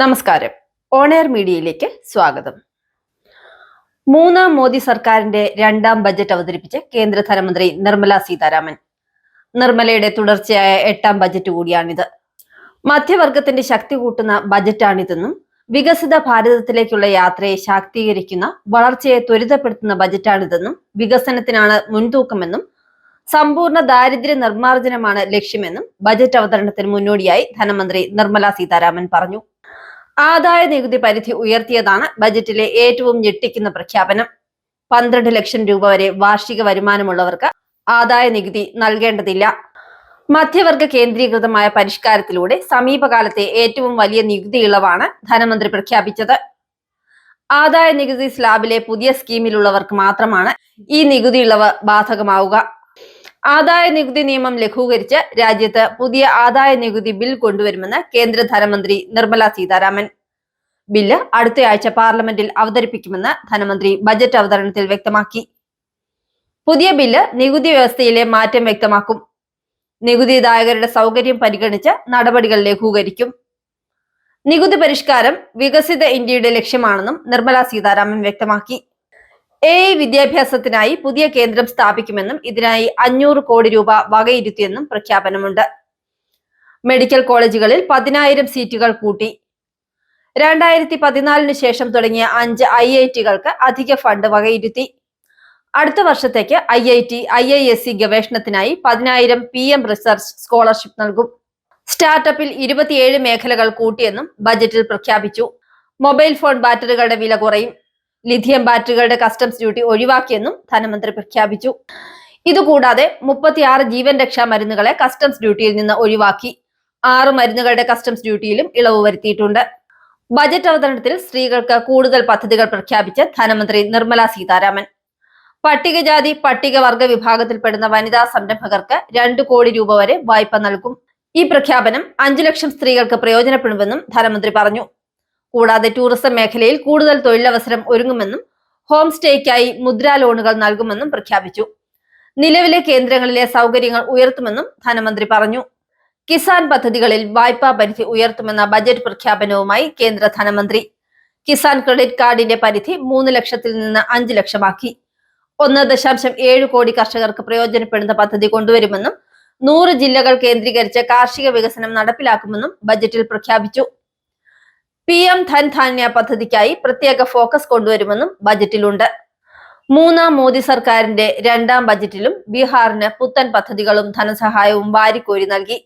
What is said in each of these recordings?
നമസ്കാരം. ഓണയർ മീഡിയയിലേക്ക് സ്വാഗതം. മൂന്നാം മോദി സർക്കാരിന്റെ രണ്ടാം ബജറ്റ് അവതരിപ്പിച്ച് കേന്ദ്ര ധനമന്ത്രി നിർമ്മല സീതാരാമൻ. നിർമ്മലയുടെ തുടർച്ചയായ എട്ടാം ബജറ്റ് കൂടിയാണിത്. മധ്യവർഗത്തിന്റെ ശക്തി കൂട്ടുന്ന ബജറ്റാണിതെന്നും വികസിത ഭാരതത്തിലേക്കുള്ള യാത്രയെ ശാക്തീകരിക്കുന്ന വളർച്ചയെ ത്വരിതപ്പെടുത്തുന്ന ബജറ്റാണിതെന്നും വികസനത്തിനാണ് മുൻതൂക്കമെന്നും സമ്പൂർണ ദാരിദ്ര്യ നിർമ്മാർജനമാണ് ലക്ഷ്യമെന്നും ബജറ്റ് അവതരണത്തിന് മുന്നോടിയായി ധനമന്ത്രി നിർമ്മല സീതാരാമൻ പറഞ്ഞു. ആദായ നികുതി പരിധി ഉയർത്തിയതാണ് ബജറ്റിലെ ഏറ്റവും ഞെട്ടിക്കുന്ന പ്രഖ്യാപനം. പന്ത്രണ്ട് ലക്ഷം രൂപ വരെ വാർഷിക വരുമാനമുള്ളവർക്ക് ആദായ നികുതി നൽകേണ്ടതില്ല. മധ്യവർഗ കേന്ദ്രീകൃതമായ പരിഷ്കാരത്തിലൂടെ സമീപകാലത്തെ ഏറ്റവും വലിയ നികുതി ഇളവാണ് ധനമന്ത്രി പ്രഖ്യാപിച്ചത്. ആദായ നികുതി സ്ലാബിലെ പുതിയ സ്കീമിലുള്ളവർക്ക് മാത്രമാണ് ഈ നികുതി ഇളവ് ബാധകമാവുക. ആദായ നികുതി നിയമം ലഘൂകരിച്ച് രാജ്യത്ത് പുതിയ ആദായ നികുതി ബിൽ കൊണ്ടുവരുമെന്ന് കേന്ദ്ര ധനമന്ത്രി നിർമ്മല സീതാരാമൻ. ബില്ല് അടുത്തയാഴ്ച പാർലമെന്റിൽ അവതരിപ്പിക്കുമെന്ന് ധനമന്ത്രി ബജറ്റ് അവതരണത്തിൽ വ്യക്തമാക്കി. പുതിയ ബില്ല് നികുതി വ്യവസ്ഥയിലെ മാറ്റം വ്യക്തമാക്കും. നികുതിദായകരുടെ സൗകര്യം പരിഗണിച്ച് നടപടികൾ ലഘൂകരിക്കും. നികുതി പരിഷ്കാരം വികസിത ഇന്ത്യയുടെ ലക്ഷ്യമാണെന്നും നിർമ്മല സീതാരാമൻ വ്യക്തമാക്കി. എ വിദ്യാഭ്യാസത്തിനായി പുതിയ കേന്ദ്രം സ്ഥാപിക്കുമെന്നും ഇതിനായി അഞ്ഞൂറ് കോടി രൂപ വകയിരുത്തിയെന്നും പ്രഖ്യാപനമുണ്ട്. മെഡിക്കൽ കോളേജുകളിൽ പതിനായിരം സീറ്റുകൾ കൂട്ടി. രണ്ടായിരത്തി പതിനാലിന് ശേഷം തുടങ്ങിയ അഞ്ച് ഐ ഐ ടികൾക്ക് അധിക ഫണ്ട് വകയിരുത്തി. അടുത്ത വർഷത്തേക്ക് I I T I I S C ഗവേഷണത്തിനായി പതിനായിരം പി എം റിസർച്ച് സ്കോളർഷിപ്പ് നൽകും. സ്റ്റാർട്ടപ്പിൽ ഇരുപത്തിയേഴ് മേഖലകൾ കൂട്ടിയെന്നും ബജറ്റിൽ പ്രഖ്യാപിച്ചു. മൊബൈൽ ഫോൺ ബാറ്ററികളുടെ വില കുറയും. ലിഥിയം ബാറ്ററികളുടെ കസ്റ്റംസ് ഡ്യൂട്ടി ഒഴിവാക്കിയെന്നും ധനമന്ത്രി പ്രഖ്യാപിച്ചു. ഇതുകൂടാതെ മുപ്പത്തിയാറ് ജീവൻ രക്ഷാ മരുന്നുകളെ കസ്റ്റംസ് ഡ്യൂട്ടിയിൽ നിന്ന് ഒഴിവാക്കി. ആറ് മരുന്നുകളുടെ കസ്റ്റംസ് ഡ്യൂട്ടിയിലും ഇളവ് വരുത്തിയിട്ടുണ്ട്. ബജറ്റ് അവതരണത്തിൽ സ്ത്രീകൾക്ക് കൂടുതൽ പദ്ധതികൾ പ്രഖ്യാപിച്ച് ധനമന്ത്രി നിർമ്മല സീതാരാമൻ. പട്ടികജാതി പട്ടികവർഗ വിഭാഗത്തിൽപ്പെടുന്ന വനിതാ സംരംഭകർക്ക് രണ്ട് കോടി രൂപ വരെ വായ്പ നൽകും. ഈ പ്രഖ്യാപനം അഞ്ചു ലക്ഷം സ്ത്രീകൾക്ക് പ്രയോജനപ്പെടുമെന്നും ധനമന്ത്രി പറഞ്ഞു. കൂടാതെ ടൂറിസം മേഖലയിൽ കൂടുതൽ തൊഴിലവസരം ഒരുങ്ങുമെന്നും ഹോം സ്റ്റേക്കായി മുദ്രാ ലോണുകൾ നൽകുമെന്നും പ്രഖ്യാപിച്ചു. നിലവിലെ കേന്ദ്രങ്ങളിലെ സൗകര്യങ്ങൾ ഉയർത്തുമെന്നും ധനമന്ത്രി പറഞ്ഞു. കിസാൻ പദ്ധതികളിൽ വായ്പാ പരിധി ഉയർത്തുമെന്ന ബജറ്റ് പ്രഖ്യാപനവുമായി കേന്ദ്ര ധനമന്ത്രി. കിസാൻ ക്രെഡിറ്റ് കാർഡിന്റെ പരിധി മൂന്ന് ലക്ഷത്തിൽ നിന്ന് അഞ്ച് ലക്ഷമാക്കി. ഒന്ന് ദശാംശം ഏഴ് കോടി കർഷകർക്ക് പ്രയോജനപ്പെടുന്ന പദ്ധതി കൊണ്ടുവരുമെന്നും നൂറ് ജില്ലകൾ കേന്ദ്രീകരിച്ച് കാർഷിക വികസനം നടപ്പിലാക്കുമെന്നും ബജറ്റിൽ പ്രഖ്യാപിച്ചു. പി എം ധൻ ധാന്യ പദ്ധതിക്കായി പ്രത്യേക ഫോക്കസ് കൊണ്ടുവരുമെന്നും ബജറ്റിലുണ്ട്. മൂന്നാം മോദി സർക്കാരിന്റെ രണ്ടാം ബജറ്റിലും ബീഹാറിന് പുത്തൻ പദ്ധതികളും ധനസഹായവും വാരിക്കോരി നൽകി.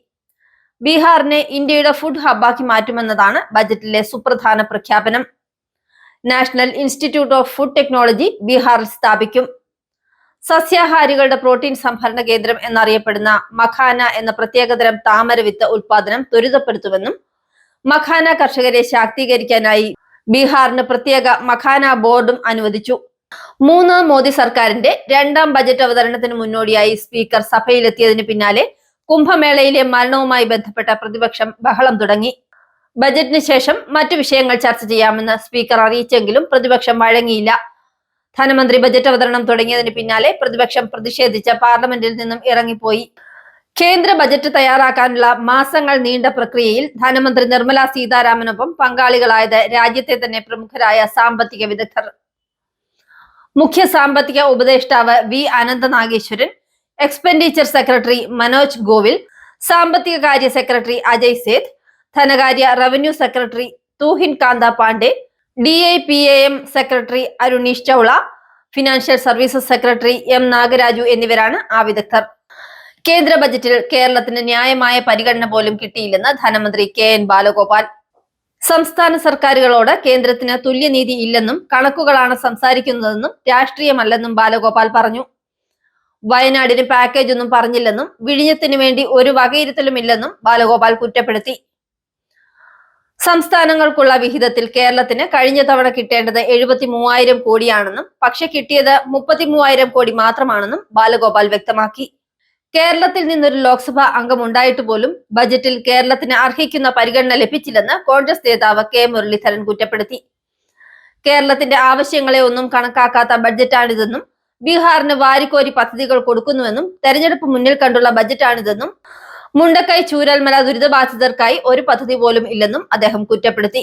ബീഹാറിനെ ഇന്ത്യയുടെ ഫുഡ് ഹബ്ബാക്കി മാറ്റുമെന്നതാണ് ബജറ്റിലെ സുപ്രധാന പ്രഖ്യാപനം. National institute of food technology ബീഹാറിൽ സ്ഥാപിക്കും. സസ്യാഹാരികളുടെ പ്രോട്ടീൻ സംഭരണ കേന്ദ്രം എന്നറിയപ്പെടുന്ന മഖാന എന്ന പ്രത്യേകതരം താമര വിത്ത് ഉൽപാദനം ത്വരിതപ്പെടുത്തുമെന്നും മഖാന കർഷകരെ ശാക്തീകരിക്കാനായി ബീഹാറിന് പ്രത്യേക മഖാന ബോർഡും അനുവദിച്ചു. മൂന്നാം മോദി സർക്കാരിന്റെ രണ്ടാം ബജറ്റ് അവതരണത്തിന് മുന്നോടിയായി സ്പീക്കർ സഭയിലെത്തിയതിന് പിന്നാലെ കുംഭമേളയിലെ മരണവുമായി ബന്ധപ്പെട്ട പ്രതിപക്ഷം ബഹളം തുടങ്ങി. ബജറ്റിന് ശേഷം മറ്റു വിഷയങ്ങൾ ചർച്ച ചെയ്യാമെന്ന് സ്പീക്കർ അറിയിച്ചെങ്കിലും പ്രതിപക്ഷം വഴങ്ങിയില്ല. ധനമന്ത്രി ബജറ്റ് അവതരണം തുടങ്ങിയതിന് പിന്നാലെ പ്രതിപക്ഷം പ്രതിഷേധിച്ച പാർലമെന്റിൽ നിന്നും ഇറങ്ങിപ്പോയി. കേന്ദ്ര ബജറ്റ് തയ്യാറാക്കാനുള്ള മാസങ്ങൾ നീണ്ട പ്രക്രിയയിൽ ധനമന്ത്രി നിർമ്മല സീതാരാമനൊപ്പം പങ്കാളികളായത് രാജ്യത്തെ തന്നെ പ്രമുഖരായ സാമ്പത്തിക വിദഗ്ധർ. മുഖ്യ സാമ്പത്തിക ഉപദേഷ്ടാവ് V Anantha Nageswaran expenditure secretary Manoj Govil സാമ്പത്തിക കാര്യ സെക്രട്ടറി അജയ് സേത് ധനകാര്യ revenue secretary Tuhin Kanta Pandey D I P A M secretary Aruneesh Chawla financial services secretary M Nagaraju എന്നിവരാണ് ആ വിദഗ്ധർ. കേന്ദ്ര ബജറ്റിൽ കേരളത്തിന് ന്യായമായ പരിഗണന പോലും കിട്ടിയില്ലെന്ന് ധനമന്ത്രി കെ എൻ ബാലഗോപാൽ. സംസ്ഥാന സർക്കാരുകളോട് കേന്ദ്രത്തിന് തുല്യനീതി ഇല്ലെന്നും കണക്കുകളാണ് സംസാരിക്കുന്നതെന്നും രാഷ്ട്രീയമല്ലെന്നും ബാലഗോപാൽ പറഞ്ഞു. വയനാടിന് പാക്കേജ് ഒന്നും പറഞ്ഞില്ലെന്നും വിഴിഞ്ഞത്തിന് വേണ്ടി ഒരു വകയിരുത്തലുമില്ലെന്നും ബാലഗോപാൽ കുറ്റപ്പെടുത്തി. സംസ്ഥാനങ്ങൾക്കുള്ള വിഹിതത്തിൽ കേരളത്തിന് കഴിഞ്ഞ തവണ കിട്ടേണ്ടത് എഴുപത്തി മൂവായിരം കോടിയാണെന്നും പക്ഷെ കിട്ടിയത് മുപ്പത്തി മൂവായിരം കോടി മാത്രമാണെന്നും ബാലഗോപാൽ വ്യക്തമാക്കി. കേരളത്തിൽ നിന്നൊരു ലോക്സഭാ അംഗം ഉണ്ടായിട്ട് പോലും ബജറ്റിൽ കേരളത്തിന് അർഹിക്കുന്ന പരിഗണന ലഭിച്ചില്ലെന്ന് കോൺഗ്രസ് നേതാവ് കെ മുരളീധരൻ കുറ്റപ്പെടുത്തി. കേരളത്തിന്റെ ആവശ്യങ്ങളെ ഒന്നും കണക്കാക്കാത്ത ബഡ്ജറ്റാണിതെന്നും ബീഹാറിന് വാരിക്കോരി പദ്ധതികൾ കൊടുക്കുന്നുവെന്നും തെരഞ്ഞെടുപ്പ് മുന്നിൽ കണ്ടുള്ള ബജറ്റാണിതെന്നും മുണ്ടക്കൈ ചൂരൽമല ദുരിതബാധിതർക്കായി ഒരു പദ്ധതി പോലും ഇല്ലെന്നും അദ്ദേഹം കുറ്റപ്പെടുത്തി.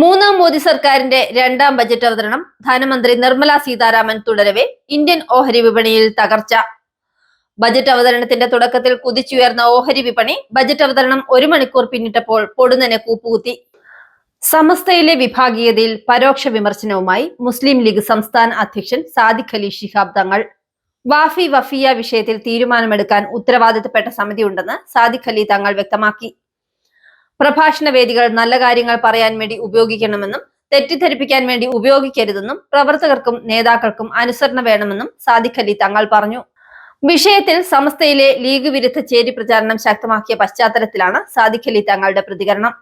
മൂന്നാം മോദി സർക്കാരിന്റെ രണ്ടാം ബജറ്റ് അവതരണം ധനമന്ത്രി നിർമ്മല സീതാരാമൻ തുടരവെ ഇന്ത്യൻ ഓഹരി വിപണിയിൽ തകർച്ച. ബജറ്റ് അവതരണത്തിന്റെ തുടക്കത്തിൽ കുതിച്ചുയർന്ന ഓഹരി വിപണി ബജറ്റ് അവതരണം ഒരു മണിക്കൂർ പിന്നിട്ടപ്പോൾ പൊടുന്നനെ കൂപ്പുകുത്തി. സമസ്തയിലെ വിഭാഗീയതയിൽ പരോക്ഷ വിമർശനവുമായി മുസ്ലിം ലീഗ് സംസ്ഥാന അധ്യക്ഷൻ സാദിഖ് അലി ശിഹാബ് തങ്ങൾ. വാഫി വഫിയ വിഷയത്തിൽ തീരുമാനമെടുക്കാൻ ഉത്തരവാദിത്തപ്പെട്ട സമിതിയുണ്ടെന്ന് സാദിഖ് അലി തങ്ങൾ വ്യക്തമാക്കി. പ്രഭാഷണ വേദികൾ നല്ല കാര്യങ്ങൾ പറയാൻ വേണ്ടി ഉപയോഗിക്കണമെന്നും തെറ്റിദ്ധരിപ്പിക്കാൻ വേണ്ടി ഉപയോഗിക്കരുതെന്നും പ്രവർത്തകർക്കും നേതാക്കൾക്കും അനുസരണ വേണമെന്നും സാദിഖ് അലി തങ്ങൾ പറഞ്ഞു. വിഷയത്തിൽ സമസ്തയിലെ ലീഗ് വിരുദ്ധ ചേരി പ്രചാരണം ശക്തമാക്കിയ പശ്ചാത്തലത്തിലാണ് സാദിഖലി തങ്ങളുടെ പ്രതികരണം.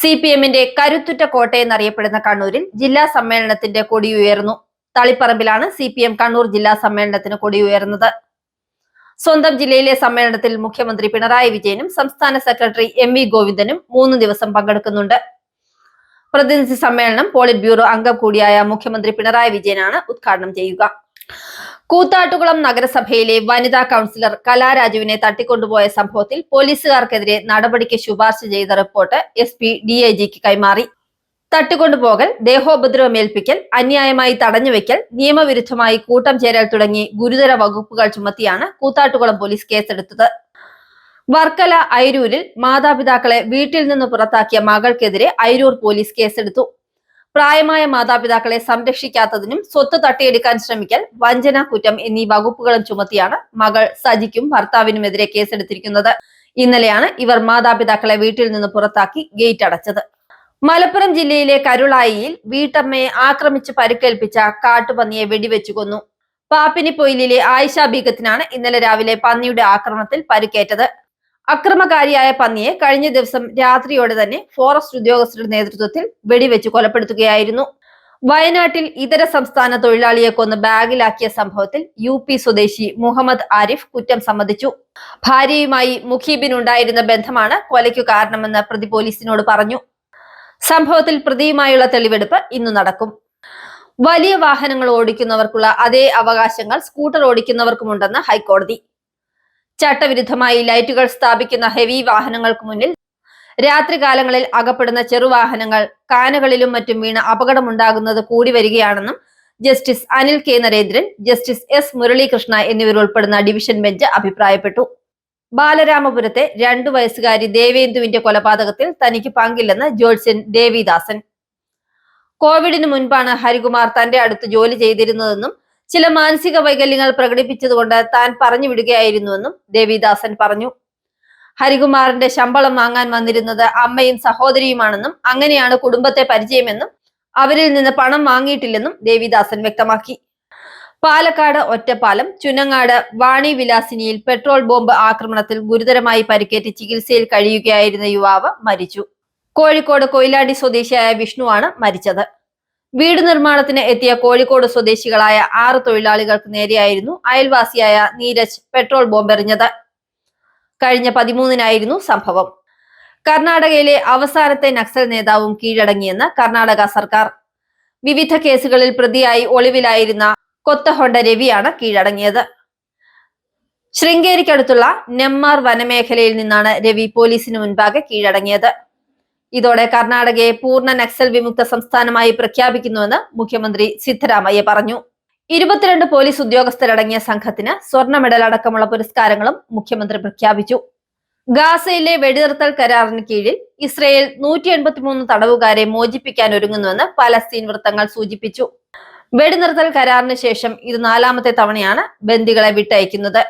സി പി എമ്മിന്റെ കരുത്തുറ്റ കോട്ടയെന്നറിയപ്പെടുന്ന കണ്ണൂരിൽ ജില്ലാ സമ്മേളനത്തിന്റെ കൊടിയുയർന്നു തളിപ്പറമ്പിലാണ് സി പി എം കണ്ണൂർ ജില്ലാ സമ്മേളനത്തിന് കൊടി കൊടിയുയർന്നത് സ്വന്തം ജില്ലയിലെ സമ്മേളനത്തിൽ മുഖ്യമന്ത്രി പിണറായി വിജയനും സംസ്ഥാന സെക്രട്ടറി എം വി ഗോവിന്ദനും മൂന്ന് ദിവസം പങ്കെടുക്കുന്നുണ്ട്. പ്രതിനിധി സമ്മേളനം പോളിറ്റ് ബ്യൂറോ അംഗം കൂടിയായ മുഖ്യമന്ത്രി പിണറായി വിജയനാണ് ഉദ്ഘാടനം ചെയ്യുക. കൂത്താട്ടുകുളം നഗരസഭയിലെ വനിതാ കൗൺസിലർ കലാരാജുവിനെ തട്ടിക്കൊണ്ടുപോയ സംഭവത്തിൽ പോലീസുകാർക്കെതിരെ നടപടിക്ക് ശുപാർശ ചെയ്ത report S P D I ജിക്ക് കൈമാറി. തട്ടിക്കൊണ്ടുപോകൽ ദേഹോപദ്രവമേൽപ്പിക്കൽ അന്യായമായി തടഞ്ഞുവെക്കൽ നിയമവിരുദ്ധമായി കൂട്ടം ചേരൽ തുടങ്ങി ഗുരുതര വകുപ്പുകൾ ചുമത്തിയാണ് കൂത്താട്ടുകുളം പോലീസ് കേസെടുത്തത്. വർക്കല ഐരൂരിൽ മാതാപിതാക്കളെ വീട്ടിൽ നിന്ന് പുറത്താക്കിയ മകൾക്കെതിരെ ഐരൂർ പോലീസ് കേസെടുത്തു. പ്രായമായ മാതാപിതാക്കളെ സംരക്ഷിക്കാത്തതിനും സ്വത്ത് തട്ടിയെടുക്കാൻ ശ്രമിക്കൽ വഞ്ചന കുറ്റം എന്നീ വകുപ്പുകളും ചുമത്തിയാണ് മകൾ സജിക്കും ഭർത്താവിനുമെതിരെ കേസെടുത്തിരിക്കുന്നത്. ഇന്നലെയാണ് ഇവർ മാതാപിതാക്കളെ വീട്ടിൽ നിന്ന് പുറത്താക്കി ഗേറ്റ് അടച്ചത്. മലപ്പുറം ജില്ലയിലെ കരുളായിയിൽ വീട്ടമ്മയെ ആക്രമിച്ച് പരിക്കേൽപ്പിച്ച കാട്ടുപന്നിയെ വെടിവെച്ചു കൊന്നു. പാപ്പിനിപ്പൊയിലിലെ ആയിഷ ബീഗത്തിനാണ് ഇന്നലെ രാവിലെ പന്നിയുടെ ആക്രമണത്തിൽ പരിക്കേറ്റത്. അക്രമകാരിയായ പന്നിയെ കഴിഞ്ഞ ദിവസം രാത്രിയോടെ തന്നെ ഫോറസ്റ്റ് ഉദ്യോഗസ്ഥരുടെ നേതൃത്വത്തിൽ വെടിവെച്ച് കൊലപ്പെടുത്തുകയായിരുന്നു. വയനാട്ടിൽ ഇതര സംസ്ഥാന തൊഴിലാളിയെ കൊന്ന് ബാഗിലാക്കിയ സംഭവത്തിൽ യു പി സ്വദേശി മുഹമ്മദ് ആരിഫ് കുറ്റം സമ്മതിച്ചു. ഭാര്യയുമായി മുഖീബിനുണ്ടായിരുന്ന ബന്ധമാണ് കൊലയ്ക്കു കാരണമെന്ന് പ്രതി പോലീസിനോട് പറഞ്ഞു. സംഭവത്തിൽ പ്രതിയുമായുള്ള തെളിവെടുപ്പ് ഇന്നു നടക്കും. വലിയ വാഹനങ്ങൾ ഓടിക്കുന്നവർക്കുള്ള അതേ അവകാശങ്ങൾ സ്കൂട്ടർ ഓടിക്കുന്നവർക്കുമുണ്ടെന്ന് ഹൈക്കോടതി. ചട്ടവിരുദ്ധമായി ലൈറ്റുകൾ സ്ഥാപിക്കുന്ന ഹെവി വാഹനങ്ങൾക്ക് മുന്നിൽ രാത്രികാലങ്ങളിൽ അകപ്പെടുന്ന ചെറുവാഹനങ്ങൾ കാനകളിലും മറ്റും വീണ് അപകടമുണ്ടാകുന്നത് കൂടി വരികയാണെന്നും justice Anil K. Narendran justice S. Muralikrishna എന്നിവർ എന്നിവരുൾപ്പെടുന്ന ഡിവിഷൻ ബെഞ്ച് അഭിപ്രായപ്പെട്ടു. ബാലരാമപുരത്തെ രണ്ടു വയസ്സുകാരി ദേവേന്ദുവിന്റെ കൊലപാതകത്തിൽ തനിക്ക് പങ്കില്ലെന്ന് ജോത്സ്യൻ ദേവിദാസൻ. കോവിഡിന് മുൻപാണ് ഹരികുമാർ തന്റെ അടുത്ത് ജോലി ചെയ്തിരുന്നതെന്നും ചില മാനസിക വൈകല്യങ്ങൾ പ്രകടിപ്പിച്ചതുകൊണ്ട് താൻ പറഞ്ഞു വിടുകയായിരുന്നുവെന്നും ദേവിദാസൻ പറഞ്ഞു. ഹരികുമാറിന്റെ ശമ്പളം വാങ്ങാൻ വന്നിരുന്നത് അമ്മയും സഹോദരിയുമാണെന്നും അങ്ങനെയാണ് കുടുംബത്തെ പരിചയമെന്നും അവരിൽ നിന്ന് പണം വാങ്ങിയിട്ടില്ലെന്നും ദേവിദാസൻ വ്യക്തമാക്കി. പാലക്കാട് ഒറ്റപ്പാലം ചുനങ്ങാട് വാണി വിലാസിനിയിൽ പെട്രോൾ ബോംബ് ആക്രമണത്തിൽ ഗുരുതരമായി പരിക്കേറ്റ് ചികിത്സയിൽ കഴിയുകയായിരുന്ന യുവാവ് മരിച്ചു. കോഴിക്കോട് കൊയിലാണ്ടി സ്വദേശിയായ വിഷ്ണുവാണ് മരിച്ചത്. വീട് നിർമ്മാണത്തിന് എത്തിയ കോഴിക്കോട് സ്വദേശികളായ ആറ് തൊഴിലാളികൾക്ക് നേരെയായിരുന്നു അയൽവാസിയായ നീരജ് പെട്രോൾ ബോംബ് എറിഞ്ഞത്. കഴിഞ്ഞ പതിമൂന്നിനായിരുന്നു സംഭവം. കർണാടകയിലെ അവസാനത്തെ നക്സൽ നേതാവും കീഴടങ്ങിയെന്ന് കർണാടക സർക്കാർ. വിവിധ കേസുകളിൽ പ്രതിയായി ഒളിവിലായിരുന്ന കൊത്തഹൊണ്ട രവിയാണ് കീഴടങ്ങിയത്. ശൃംഗേരിക്കടുത്തുള്ള നെമ്മാർ വനമേഖലയിൽ നിന്നാണ് രവി പോലീസിന് മുൻപാകെ കീഴടങ്ങിയത്. ഇതോടെ കർണാടകയെ പൂർണ നക്സൽ വിമുക്ത സംസ്ഥാനമായി പ്രഖ്യാപിക്കുന്നുവെന്ന് മുഖ്യമന്ത്രി സിദ്ധരാമയ്യ പറഞ്ഞു. ഇരുപത്തിരണ്ട് പോലീസ് ഉദ്യോഗസ്ഥരടങ്ങിയ സംഘത്തിന് സ്വർണ മെഡൽ അടക്കമുള്ള പുരസ്കാരങ്ങളും മുഖ്യമന്ത്രി പ്രഖ്യാപിച്ചു. ഗാസയിലെ വെടിനിർത്തൽ കരാറിന് കീഴിൽ ഇസ്രയേൽ നൂറ്റി എൺപത്തിമൂന്ന് തടവുകാരെ മോചിപ്പിക്കാൻ ഒരുങ്ങുന്നുവെന്ന് പലസ്തീൻ വൃത്തങ്ങൾ സൂചിപ്പിച്ചു. വെടിനിർത്തൽ കരാറിന് ശേഷം ഇത് നാലാമത്തെ തവണയാണ് ബന്ദികളെ വിട്ടയക്കുന്നത്.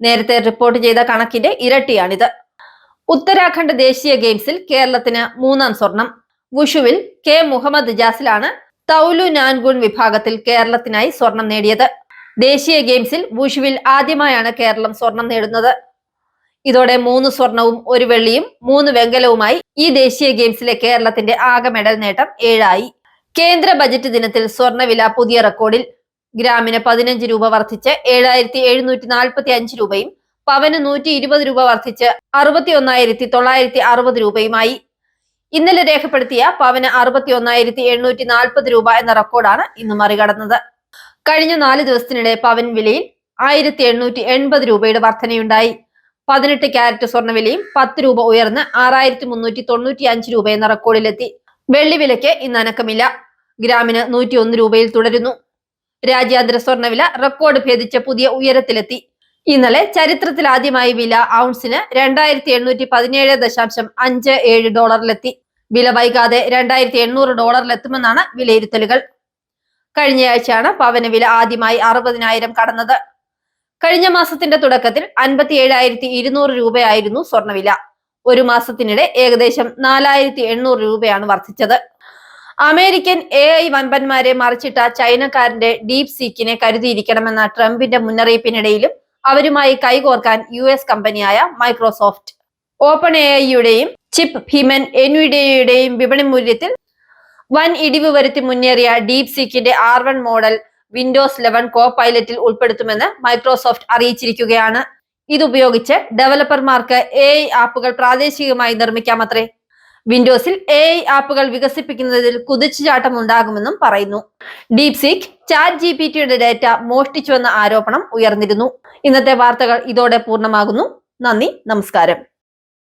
നേരത്തെ റിപ്പോർട്ട് ചെയ്ത കണക്കിന്റെ ഇരട്ടിയാണിത്. ഉത്തരാഖണ്ഡ് ദേശീയ ഗെയിംസിൽ കേരളത്തിന് മൂന്നാം സ്വർണം. വുഷുവിൽ കെ മുഹമ്മദ് ജാസിലാണ് തൗലു നാൻഗുൺ വിഭാഗത്തിൽ കേരളത്തിനായി സ്വർണം നേടിയത്. ദേശീയ ഗെയിംസിൽ വുഷുവിൽ ആദ്യമായാണ് കേരളം സ്വർണം നേടുന്നത്. ഇതോടെ മൂന്ന് സ്വർണവും ഒരു വെള്ളിയും മൂന്ന് വെങ്കലവുമായി ഈ ദേശീയ ഗെയിംസിലെ കേരളത്തിന്റെ ആകെ മെഡൽ നേട്ടം ഏഴായി. കേന്ദ്ര ബജറ്റ് ദിനത്തിൽ സ്വർണവില പുതിയ റെക്കോർഡിൽ ഗ്രാമിന് പതിനഞ്ച് രൂപ വർദ്ധിച്ച് ഏഴായിരത്തി എഴുന്നൂറ്റി നാൽപ്പത്തി അഞ്ച് രൂപയും പവന് നൂറ്റി ഇരുപത് രൂപ വർദ്ധിച്ച് അറുപത്തി ഒന്നായിരത്തി തൊള്ളായിരത്തി അറുപത് രൂപയുമായി. ഇന്നലെ രേഖപ്പെടുത്തിയ പവന് അറുപത്തി ഒന്നായിരത്തി എണ്ണൂറ്റി നാൽപ്പത് രൂപ എന്ന റെക്കോർഡാണ് ഇന്ന് മറികടന്നത്. കഴിഞ്ഞ നാല് ദിവസത്തിനിടെ പവൻ വിലയിൽ ആയിരത്തി എണ്ണൂറ്റി എൺപത് രൂപയുടെ വർധനയുണ്ടായി. പതിനെട്ട് ക്യാരറ്റ് സ്വർണവിലയും പത്ത് രൂപ ഉയർന്ന് ആറായിരത്തി മുന്നൂറ്റി തൊണ്ണൂറ്റി അഞ്ച് രൂപ എന്ന റെക്കോർഡിലെത്തി. വെള്ളി വിലയ്ക്ക് ഇന്ന് അനക്കമില്ല. ഗ്രാമിന് നൂറ്റി ഒന്ന് രൂപയിൽ തുടരുന്നു. രാജ്യാന്തര സ്വർണവില റെക്കോർഡ് ഭേദിച്ച പുതിയ ഉയരത്തിലെത്തി. ഇന്നലെ ചരിത്രത്തിൽ ആദ്യമായി വില ഔൺസിന് രണ്ടായിരത്തി എണ്ണൂറ്റി പതിനേഴ് ദശാംശം അഞ്ച് ഏഴ് ഡോളറിലെത്തി. വില വൈകാതെ രണ്ടായിരത്തി എണ്ണൂറ് ഡോളറിലെത്തുമെന്നാണ് വിലയിരുത്തലുകൾ. കഴിഞ്ഞയാഴ്ചയാണ് പവന വില ആദ്യമായി അറുപതിനായിരം കടന്നത്. കഴിഞ്ഞ മാസത്തിന്റെ തുടക്കത്തിൽ അൻപത്തി ഏഴായിരത്തി ഇരുന്നൂറ് രൂപയായിരുന്നു സ്വർണവില ഒരു മാസത്തിനിടെ ഏകദേശം നാലായിരത്തി എണ്ണൂറ് രൂപയാണ് വർദ്ധിച്ചത്. അമേരിക്കൻ എ ഐ വമ്പന്മാരെ മറിച്ചിട്ട ചൈനക്കാരന്റെ ഡീപ് സീക്കിനെ കരുതിയിരിക്കണമെന്ന ട്രംപിന്റെ മുന്നറിയിപ്പിനിടയിലും അവരുമായി കൈകോർക്കാൻ യു എസ് കമ്പനിയായ മൈക്രോസോഫ്റ്റ് ഓപ്പൺ എ ഐയുടെയും ചിപ്പ് ഭീമൻ എൻവിഡിയയുടെയും വിപണി മൂല്യത്തിൽ വൻ ഇടിവ് വരുത്തി മുന്നേറിയ deep സീക്കിന്റെ R one model Windows eleven കോ പൈലറ്റിൽ ഉൾപ്പെടുത്തുമെന്ന് മൈക്രോസോഫ്റ്റ് അറിയിച്ചിരിക്കുകയാണ്. ഇതുപയോഗിച്ച് ഡെവലപ്പർമാർക്ക് എ ആപ്പുകൾ പ്രാദേശികമായി നിർമ്മിക്കാമത്രേ? വിൻഡോസിൽ എ ഐ ആപ്പുകൾ വികസിപ്പിക്കുന്നതിൽ കുതിച്ചുചാട്ടം ഉണ്ടാകുമെന്നും പറയുന്നു. Deep Seek chat G P ടിയുടെ ഡേറ്റ മോഷ്ടിച്ചുവെന്ന ആരോപണം ഉയർന്നിരുന്നു. ഇന്നത്തെ വാർത്തകൾ ഇതോടെ പൂർണമാകുന്നു. നന്ദി നമസ്കാരം.